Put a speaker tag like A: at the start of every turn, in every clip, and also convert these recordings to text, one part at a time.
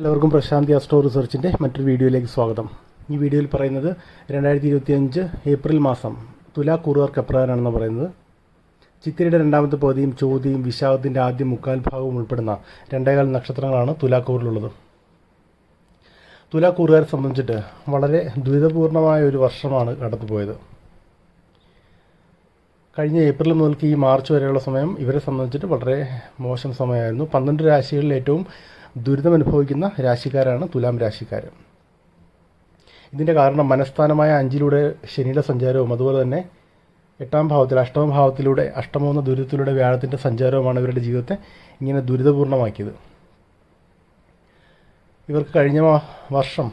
A: എല്ലാവർക്കും പ്രശാന്തി അസ്ട്രോ റിസർച്ചിന്റെ മറ്റൊരു വീഡിയോയിലേക്ക് സ്വാഗതം. ഈ വീഡിയോയിൽ പറയുന്നത് രണ്ടായിരത്തി ഇരുപത്തിയഞ്ച് ഏപ്രിൽ മാസം തുലാ കുറുകാർക്ക് എപ്രകാരമാണെന്ന് പറയുന്നത്. ചിത്തിരയുടെ രണ്ടാമത്തെ പകുതിയും ചോതിയും വിശാഖത്തിന്റെ ആദ്യ മുക്കാൽ ഭാഗവും ഉൾപ്പെടുന്ന രണ്ടേകാൽ നക്ഷത്രങ്ങളാണ് തുലാക്കൂറിലുള്ളത് തുലാക്കൂറുകാരെ സംബന്ധിച്ചിട്ട് വളരെ ദുരിതപൂർണമായ ഒരു വർഷമാണ് കടന്നുപോയത്. കഴിഞ്ഞ ഏപ്രിൽ മുതൽക്ക് ഈ മാർച്ച് വരെയുള്ള സമയം ഇവരെ സംബന്ധിച്ചിട്ട് വളരെ മോശം സമയമായിരുന്നു. പന്ത്രണ്ട് രാശികളിൽ ഏറ്റവും ദുരിതം അനുഭവിക്കുന്ന രാശിക്കാരാണ് തുലാം രാശിക്കാർ ഇതിന്റെ കാരണം മനസ്ഥാനമായ അഞ്ചിലൂടെ ശനിയുടെ സഞ്ചാരവും അതുപോലെ തന്നെ എട്ടാം ഭാവത്തിൽ അഷ്ടമ ഭാവത്തിലൂടെ അഷ്ടമെന്ന ദുരിതത്തിലൂടെ വ്യാഴത്തിന്റെ സഞ്ചാരവുമാണ് ഇവരുടെ ജീവിതത്തെ ഇങ്ങനെ ദുരിതപൂർണമാക്കിയത് ഇവർക്ക് കഴിഞ്ഞ വർഷം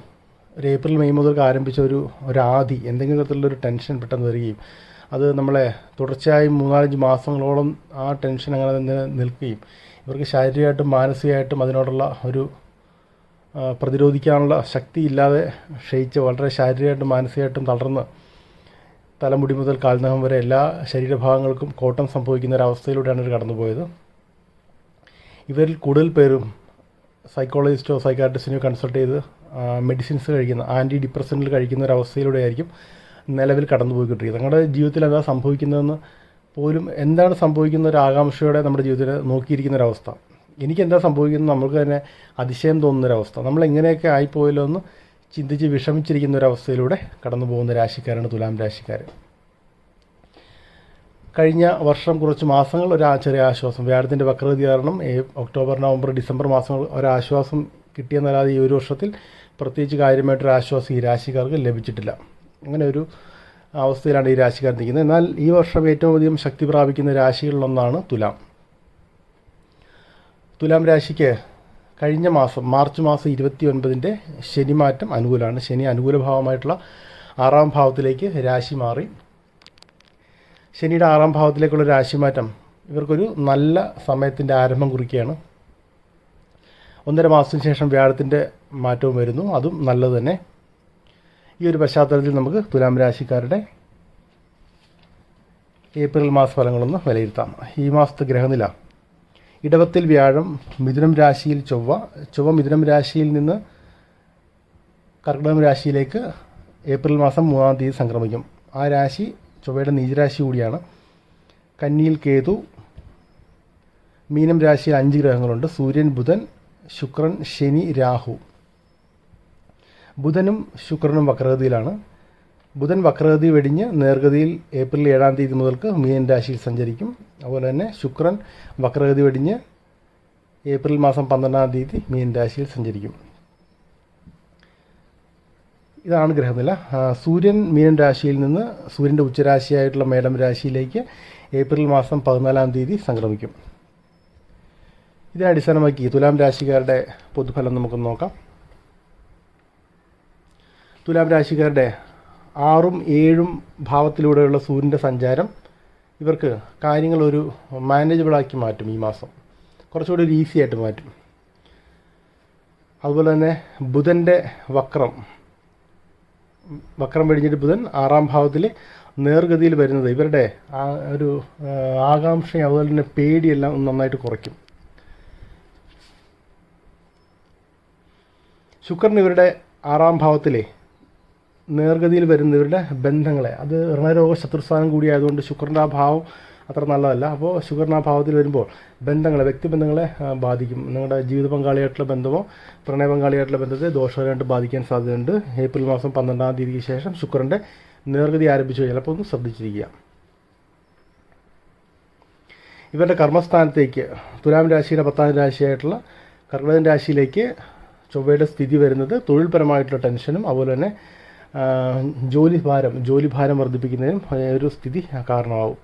A: ഒരു ഏപ്രിൽ മെയ് മുതൽക്ക് ആരംഭിച്ച ഒരു ഒരു എന്തെങ്കിലും തരത്തിലുള്ള ഒരു ടെൻഷൻ പെട്ടെന്ന് വരികയും അത് നമ്മളെ തുടർച്ചയായി മൂന്നാലഞ്ച് മാസങ്ങളോളം ആ ടെൻഷൻ അങ്ങനെ നിൽക്കുകയും ഇവർക്ക് ശാരീരികമായിട്ടും മാനസികമായിട്ടും അതിനോടുള്ള ഒരു പ്രതിരോധിക്കാനുള്ള ശക്തി ഇല്ലാതെ ക്ഷയിച്ച് വളരെ ശാരീരികമായിട്ടും മാനസികമായിട്ടും തളർന്ന് തലമുടി മുതൽ കാൽനഖം വരെ എല്ലാ ശരീരഭാഗങ്ങൾക്കും കോട്ടം സംഭവിക്കുന്ന ഒരു അവസ്ഥയിലൂടെയാണ് ഇവർ കടന്നുപോയത്. ഇവരിൽ കൂടുതൽ പേരും സൈക്കോളജിസ്റ്റോ സൈക്കാട്രിസ്റ്റിനെയോ കൺസൾട്ട് ചെയ്ത് മെഡിസിൻസ് കഴിക്കുന്ന ആന്റി ഡിപ്രസന്റിൽ കഴിക്കുന്ന ഒരു അവസ്ഥയിലൂടെ ആയിരിക്കും നിലവിൽ കടന്നുപോയിക്കൊണ്ടിരിക്കുന്നത്. ഞങ്ങളുടെ ജീവിതത്തിൽ എന്താ സംഭവിക്കുന്നതെന്ന് പോലും എന്താണ് സംഭവിക്കുന്ന ഒരു ആകാംക്ഷയോടെ നമ്മുടെ ജീവിതത്തിൽ നോക്കിയിരിക്കുന്ന ഒരവസ്ഥ. എനിക്ക് എന്താ സംഭവിക്കുന്നത് നമുക്ക് തന്നെ അതിശയം തോന്നുന്ന ഒരവസ്ഥ. നമ്മൾ എങ്ങനെയൊക്കെ ആയിപ്പോയല്ലോ എന്ന് ചിന്തിച്ച് വിഷമിച്ചിരിക്കുന്ന ഒരവസ്ഥയിലൂടെ കടന്നു പോകുന്ന രാശിക്കാരാണ് തുലാം രാശിക്കാർ കഴിഞ്ഞ വർഷം കുറച്ച് മാസങ്ങൾ ഒരു ചെറിയ ആശ്വാസം. വ്യാഴത്തിന്റെ വക്രഗതി കാരണം ഒക്ടോബർ നവംബർ ഡിസംബർ മാസങ്ങൾ ഒരാശ്വാസം കിട്ടിയെന്നല്ലാതെ ഈ ഒരു വർഷത്തിൽ പ്രത്യേകിച്ച് കാര്യമായിട്ടൊരു ആശ്വാസം ഈ രാശിക്കാർക്ക് ലഭിച്ചിട്ടില്ല. അങ്ങനെ ഒരു അവസ്ഥയിലാണ് ഈ രാശിക്കാർ നിൽക്കുന്നത് എന്നാൽ ഈ വർഷം ഏറ്റവും അധികം ശക്തി പ്രാപിക്കുന്ന രാശികളിലൊന്നാണ് തുലാം. തുലാം രാശിക്ക് കഴിഞ്ഞ മാസം മാർച്ച് മാസം ഇരുപത്തി ഒൻപതിന്റെ ശനിമാറ്റം അനുകൂലമാണ്. ശനി അനുകൂല ഭാവമായിട്ടുള്ള ആറാം ഭാവത്തിലേക്ക് രാശി മാറി. ശനിയുടെ ആറാം ഭാവത്തിലേക്കുള്ള രാശിമാറ്റം ഇവർക്കൊരു നല്ല സമയത്തിന്റെ ആരംഭം കുറിക്കുകയാണ്. ഒന്നര മാസത്തിന് ശേഷം വ്യാഴത്തിന്റെ മാറ്റവും വരുന്നു. അതും നല്ലത് തന്നെ. ഈ ഒരു പശ്ചാത്തലത്തിൽ നമുക്ക് തുലാം രാശിക്കാരുടെ ഏപ്രിൽ മാസ ഫലങ്ങളൊന്ന് വിലയിരുത്താം. ഈ മാസത്തെ ഗ്രഹനില. ഇടവത്തിൽ വ്യാഴം മിഥുനം രാശിയിൽ ചൊവ്വ ചൊവ്വ മിഥുനം രാശിയിൽ നിന്ന് കർക്കിടകം രാശിയിലേക്ക് ഏപ്രിൽ മാസം മൂന്നാം തീയതി സംക്രമിക്കും. ആ രാശി ചൊവ്വയുടെ നീചരാശി കൂടിയാണ്. കന്നിയിൽ കേതു മീനം രാശിയിൽ അഞ്ച് ഗ്രഹങ്ങളുണ്ട്. സൂര്യൻ ബുധൻ ശുക്രൻ ശനി രാഹു. ബുധനും ശുക്രനും വക്രഗതിയിലാണ്. ബുധൻ വക്രഗതി വെടിഞ്ഞ് നേർഗതിയിൽ ഏപ്രിൽ ഏഴാം തീയതി മുതൽക്ക് മീൻ രാശിയിൽ സഞ്ചരിക്കും. അതുപോലെ തന്നെ ശുക്രൻ വക്രഗതി വെടിഞ്ഞ് ഏപ്രിൽ മാസം പന്ത്രണ്ടാം തീയതി മീൻ രാശിയിൽ സഞ്ചരിക്കും. ഇതാണ് ഗ്രഹനില. സൂര്യൻ മീനൻ രാശിയിൽ നിന്ന് സൂര്യന്റെ ഉച്ചരാശിയായിട്ടുള്ള മേടം രാശിയിലേക്ക് ഏപ്രിൽ മാസം പതിനാലാം തീയതി സംക്രമിക്കും. ഇതിനെ അടിസ്ഥാനമാക്കി തുലാം രാശിക്കാരുടെ പൊതുഫലം നമുക്ക് നോക്കാം. തുലാം രാശിക്കാരുടെ ആറും ഏഴും ഭാവത്തിലൂടെയുള്ള സൂര്യന്റെ സഞ്ചാരം ഇവർക്ക് കാര്യങ്ങൾ ഒരു മാനേജബിളാക്കി മാറ്റും ഈ മാസം. കുറച്ചുകൂടി ഒരു ഈസി ആയിട്ട് മാറ്റും. അതുപോലെ തന്നെ ബുധന്റെ വക്രം. വക്രം വെടിഞ്ഞിട്ട് ബുധൻ ആറാം ഭാവത്തിൽ നേർഗതിയിൽ വരുന്നത്. ഇവരുടെ ആ ഒരു ആകാംക്ഷയും അതുപോലെ തന്നെ പേടിയെല്ലാം നന്നായിട്ട് കുറയ്ക്കും. ശുക്രൻ ഇവരുടെ ആറാം ഭാവത്തിലെ നേർഗതിയിൽ വരുന്നവരുടെ ബന്ധങ്ങളെ. അത് ഋണരോഗ ശത്രുസ്ഥാനം കൂടിയായതുകൊണ്ട് ശുക്രന്റെ ആ ഭാവം അത്ര നല്ലതല്ല. അപ്പോൾ ശുക്രന്റെ ആ ഭാവത്തിൽ വരുമ്പോൾ ബന്ധങ്ങളെ വ്യക്തിബന്ധങ്ങളെ ബാധിക്കും. നിങ്ങളുടെ ജീവിത പങ്കാളിയായിട്ടുള്ള ബന്ധമോ പ്രണയ പങ്കാളിയായിട്ടുള്ള ബന്ധത്തെ ദോഷകരമായിട്ട് ബാധിക്കാൻ സാധ്യതയുണ്ട്. ഏപ്രിൽ മാസം പന്ത്രണ്ടാം തീയതിക്ക് ശേഷം ശുക്രന്റെ നേർഗതി ആരംഭിച്ചു ചിലപ്പോൾ ഒന്ന് ശ്രദ്ധിച്ചിരിക്കുക. ഇവരുടെ കർമ്മസ്ഥാനത്തേക്ക് തുലാം രാശിയുടെ പത്താം രാശിയായിട്ടുള്ള കർക്കിടകൻ രാശിയിലേക്ക് ചൊവ്വയുടെ സ്ഥിതി വരുന്നത് തൊഴിൽപരമായിട്ടുള്ള ടെൻഷനും അതുപോലെ തന്നെ ജോലി ഭാരം ജോലി ഭാരം വർദ്ധിപ്പിക്കുന്നതിനും ഒരു സ്ഥിതി കാരണമാവും.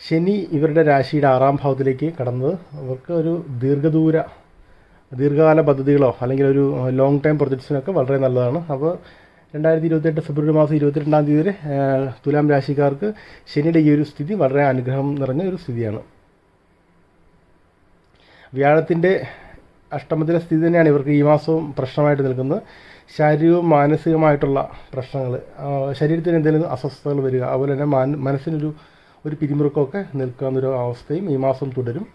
A: ശനി ഇവരുടെ രാശിയുടെ ആറാം ഭാവത്തിലേക്ക് കടന്നത് അവർക്ക് ഒരു ദീർഘദൂര ദീർഘകാല പദ്ധതികളോ അല്ലെങ്കിൽ ഒരു ലോങ് ടൈം പ്രൊജക്ട്സിനൊക്കെ വളരെ നല്ലതാണ്. അപ്പോൾ രണ്ടായിരത്തി ഇരുപത്തെട്ട് ഫെബ്രുവരി മാസം ഇരുപത്തിരണ്ടാം തീയതി വരെ തുലാം രാശിക്കാർക്ക് ശനിയുടെ ഈ ഒരു സ്ഥിതി വളരെ അനുഗ്രഹം നിറഞ്ഞ ഒരു സ്ഥിതിയാണ്. വ്യാഴത്തിന്റെ അഷ്ടമത്തിലെ സ്ഥിതി തന്നെയാണ് ഇവർക്ക് ഈ മാസവും പ്രശ്നമായിട്ട് നിൽക്കുന്നത്. ശാരീരികവും മാനസികമായിട്ടുള്ള പ്രശ്നങ്ങൾ ശരീരത്തിന് എന്തെങ്കിലും അസ്വസ്ഥതകൾ വരിക അതുപോലെ തന്നെ മാന മനസ്സിനൊരു ഒരു പിരിമുറുക്കമൊക്കെ നിൽക്കാവുന്നൊരു അവസ്ഥയും ഈ മാസം തുടരും.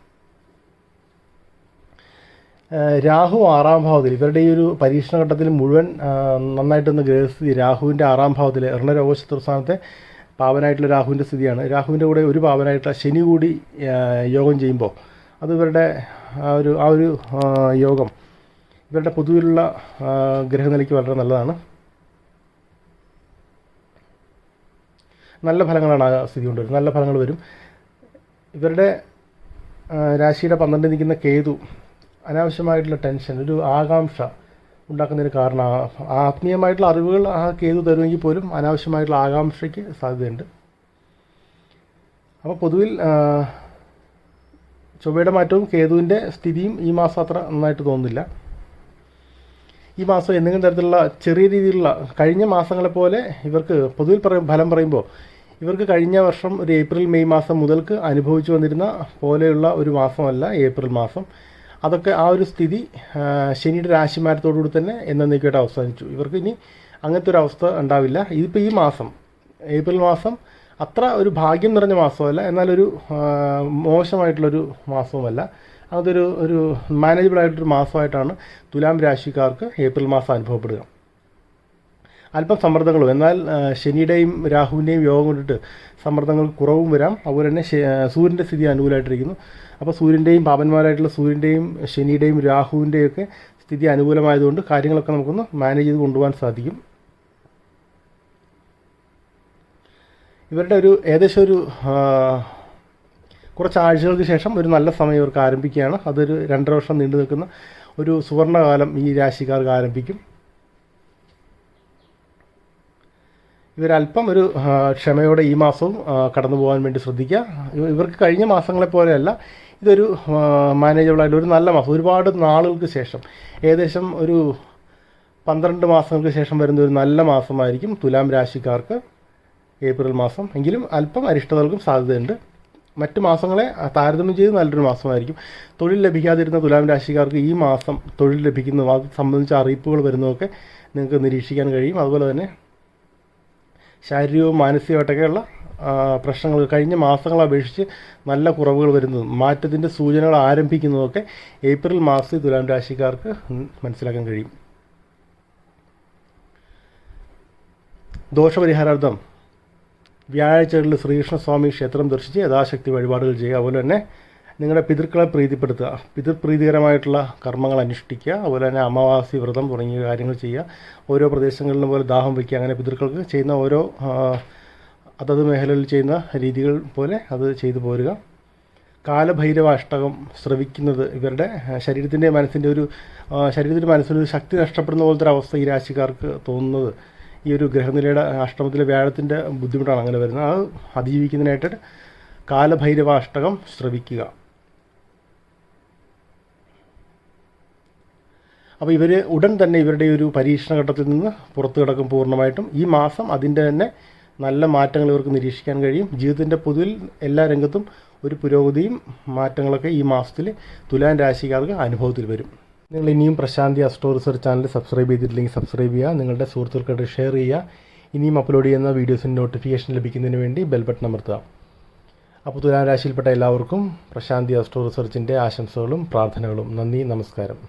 A: രാഹു ആറാം ഭാവത്തിൽ ഇവരുടെ ഈ ഒരു പരീക്ഷണ ഘട്ടത്തിൽ മുഴുവൻ നന്നായിട്ടൊന്ന് ഗ്രഹസ്ഥിതി രാഹുവിന്റെ ആറാം ഭാവത്തിൽ ഋണരോഗ ശത്രുസ്ഥാനത്തെ പാവനായിട്ടുള്ള രാഹുവിന്റെ സ്ഥിതിയാണ്. രാഹുവിന്റെ കൂടെ ഒരു പാവനായിട്ടുള്ള ശനി കൂടി യോഗം ചെയ്യുമ്പോൾ അത് ഇവരുടെ ആ ഒരു ആ ഒരു യോഗം ഇവരുടെ പൊതുവിലുള്ള ഗ്രഹനിലയ്ക്ക് വളരെ നല്ലതാണ്. നല്ല ഫലങ്ങളാണ് ആ സ്ഥിതി കൊണ്ടുവരുന്നത്. നല്ല ഫലങ്ങൾ വരും. ഇവരുടെ രാശിയുടെ പന്ത്രണ്ടിൽ നിൽക്കുന്ന കേതു അനാവശ്യമായിട്ടുള്ള ടെൻഷൻ ഒരു ആകാംക്ഷ ഉണ്ടാക്കുന്നതിന് കാരണം ആത്മീയമായിട്ടുള്ള അറിവുകൾ ആ കേതു തരുമെങ്കിൽ പോലും അനാവശ്യമായിട്ടുള്ള ആകാംക്ഷയ്ക്ക് സാധ്യതയുണ്ട്. അപ്പോൾ പൊതുവിൽ ചൊവ്വയുടെ മാറ്റവും കേതുവിന്റെ സ്ഥിതിയും ഈ മാസം അത്ര നന്നായിട്ട് തോന്നുന്നില്ല. ഈ മാസം എന്തെങ്കിലും തരത്തിലുള്ള ചെറിയ രീതിയിലുള്ള കഴിഞ്ഞ മാസങ്ങളെ പോലെ ഇവർക്ക് പൊതുവിൽ പറയും ഫലം പറയുമ്പോൾ ഇവർക്ക് കഴിഞ്ഞ വർഷം ഒരു ഏപ്രിൽ മെയ് മാസം മുതൽക്ക് അനുഭവിച്ചു വന്നിരുന്ന പോലെയുള്ള ഒരു മാസമല്ല ഏപ്രിൽ മാസം. അതൊക്കെ ആ ഒരു സ്ഥിതി ശനിയുടെ രാശിമാരത്തോടുകൂടി തന്നെ എന്നേക്കായിട്ട് അവസാനിച്ചു. ഇവർക്ക് ഇനി അങ്ങനത്തെ ഒരു അവസ്ഥ ഉണ്ടാവില്ല. ഇതിപ്പോൾ ഈ മാസം ഏപ്രിൽ മാസം അത്ര ഒരു ഭാഗ്യം നിറഞ്ഞ മാസമല്ല. എന്നാലൊരു മോശമായിട്ടുള്ളൊരു മാസവുമല്ല. അതൊരു ഒരു മാനേജബിൾ ആയിട്ടൊരു മാസമായിട്ടാണ് തുലാം രാശിക്കാർക്ക് ഏപ്രിൽ മാസം അനുഭവപ്പെടുക. അല്പം സമ്മർദ്ദങ്ങളും എന്നാൽ ശനിയുടെയും രാഹുവിന്റെയും യോഗം കൊണ്ടിട്ട് സമ്മർദ്ദങ്ങൾ കുറവും വരാം. അതുപോലെ തന്നെ സൂര്യന്റെ സ്ഥിതി അനുകൂലമായിട്ടിരിക്കുന്നു. അപ്പോൾ സൂര്യന്റെയും പാപന്മാരായിട്ടുള്ള സൂര്യന്റെയും ശനിയുടെയും രാഹുവിന്റെയും ഒക്കെ സ്ഥിതി അനുകൂലമായതുകൊണ്ട് കാര്യങ്ങളൊക്കെ നമുക്കൊന്ന് മാനേജ് ചെയ്ത് കൊണ്ടുപോകാൻ സാധിക്കും. ഇവരുടെ ഒരു ഏകദേശം ഒരു കുറച്ച് ആഴ്ചകൾക്ക് ശേഷം ഒരു നല്ല സമയം ഇവർക്ക് ആരംഭിക്കുകയാണ്. അതൊരു രണ്ടര വർഷം നീണ്ടു നിൽക്കുന്ന ഒരു സുവർണകാലം ഈ രാശിക്കാർക്ക് ആരംഭിക്കും. ഇവരല്പം ഒരു ക്ഷമയോടെ ഈ മാസവും കടന്നു പോകാൻ വേണ്ടി ശ്രദ്ധിക്കുക. ഇവർക്ക് കഴിഞ്ഞ മാസങ്ങളെ പോലെയല്ല. ഇതൊരു മാനേജബിളായിട്ട് ഒരു നല്ല മാസം. ഒരുപാട് നാളുകൾക്ക് ശേഷം ഏകദേശം ഒരു പന്ത്രണ്ട് മാസങ്ങൾക്ക് ശേഷം വരുന്ന ഒരു നല്ല മാസമായിരിക്കും തുലാം രാശിക്കാർക്ക് ഏപ്രിൽ മാസം. എങ്കിലും അല്പം അരിഷ്ടതകൾക്കും സാധ്യതയുണ്ട്. മറ്റ് മാസങ്ങളെ താരതമ്യം ചെയ്ത് നല്ലൊരു മാസമായിരിക്കും. തൊഴിൽ ലഭിക്കാതിരുന്ന തുലാം രാശിക്കാർക്ക് ഈ മാസം തൊഴിൽ ലഭിക്കുന്നു അത് സംബന്ധിച്ച അറിയിപ്പുകൾ വരുന്നതൊക്കെ നിങ്ങൾക്ക് നിരീക്ഷിക്കാൻ കഴിയും. അതുപോലെ തന്നെ ശാരീരികവും മാനസികമായിട്ടൊക്കെയുള്ള പ്രശ്നങ്ങൾ കഴിഞ്ഞ മാസങ്ങളെ അപേക്ഷിച്ച് നല്ല കുറവുകൾ വരുന്നതും മാറ്റത്തിന്റെ സൂചനകൾ ആരംഭിക്കുന്നതൊക്കെ ഏപ്രിൽ മാസത്തിൽ തുലാം രാശിക്കാർക്ക് മനസ്സിലാക്കാൻ കഴിയും. ദോഷപരിഹാരാർത്ഥം വ്യാഴാഴ്ചകളിൽ ശ്രീകൃഷ്ണസ്വാമി ക്ഷേത്രം ദർശിച്ച് യഥാശക്തി വഴിപാടുകൾ ചെയ്യുക. അതുപോലെ തന്നെ നിങ്ങളുടെ പിതൃക്കളെ പ്രീതിപ്പെടുത്തുക. പിതൃപ്രീതികരമായിട്ടുള്ള കർമ്മങ്ങൾ അനുഷ്ഠിക്കുക. അതുപോലെ തന്നെ അമാവാസി വ്രതം തുടങ്ങിയ കാര്യങ്ങൾ ചെയ്യുക. ഓരോ പ്രദേശങ്ങളിലും പോലെ ദാഹം വയ്ക്കുക. അങ്ങനെ പിതൃക്കൾക്ക് ചെയ്യുന്ന ഓരോ അതത് മേഖലയിൽ ചെയ്യുന്ന രീതികൾ പോലെ അത് ചെയ്തു പോരുക. കാലഭൈരവ അഷ്ടകം ശ്രവിക്കുന്നത് ഇവരുടെ ശരീരത്തിന്റെ മനസ്സിന്റെ ഒരു ശരീരത്തിന്റെ മനസ്സിന്റെ ഒരു ശക്തി നഷ്ടപ്പെടുന്ന പോലത്തെ ഒരു അവസ്ഥ ഈ രാശിക്കാർക്ക് തോന്നുന്നത്. ഈ ഒരു ഗ്രഹനിലയുടെ അഷ്ടമത്തിലെ വ്യാഴത്തിന്റെ ബുദ്ധിമുട്ടാണ് അങ്ങനെ വരുന്നത്. അത് അതിജീവിക്കുന്നതിനായിട്ട് കാലഭൈരവ അഷ്ടകം ശ്രവിക്കുക. അപ്പോൾ ഇവർ ഉടൻ തന്നെ ഇവരുടെ ഒരു പരീക്ഷണ ഘട്ടത്തിൽ നിന്ന് പുറത്തു കിടക്കും പൂർണമായിട്ടും. ഈ മാസം അതിന്റെ തന്നെ നല്ല മാറ്റങ്ങൾ ഇവർക്ക് നിരീക്ഷിക്കാൻ കഴിയും. ജീവിതത്തിന്റെ പൊതുവിൽ എല്ലാ രംഗത്തും ഒരു പുരോഗതിയും മാറ്റങ്ങളൊക്കെ ഈ മാസത്തിൽ തുലാൻ രാശിക്കാർക്ക് അനുഭവത്തിൽ വരും. നിങ്ങൾ ഇനിയും Prashanthi astro research channel subscribe ചെയ്തിട്ടില്ലെങ്കിൽ സബ്സ്ക്രൈബ് ചെയ്യുക നിങ്ങളുടെ സുഹൃത്തുക്കൾക്ക് ഷെയർ ചെയ്യുക. ഇനിയും അപ്ലോഡ് ചെയ്യുന്ന വീഡിയോസിന്റെ നോട്ടിഫിക്കേഷൻ ലഭിക്കുന്നതിന് വേണ്ടി ബെൽ ബട്ടൺ അമർത്തുക. അപ്പോൾ തുലാം രാശിയിൽപ്പെട്ട എല്ലാവർക്കും പ്രശാന്തി അസ്ട്രോ റിസർച്ചിന്റെ ആശംസകളും പ്രാർത്ഥനകളും. നന്ദി നമസ്കാരം.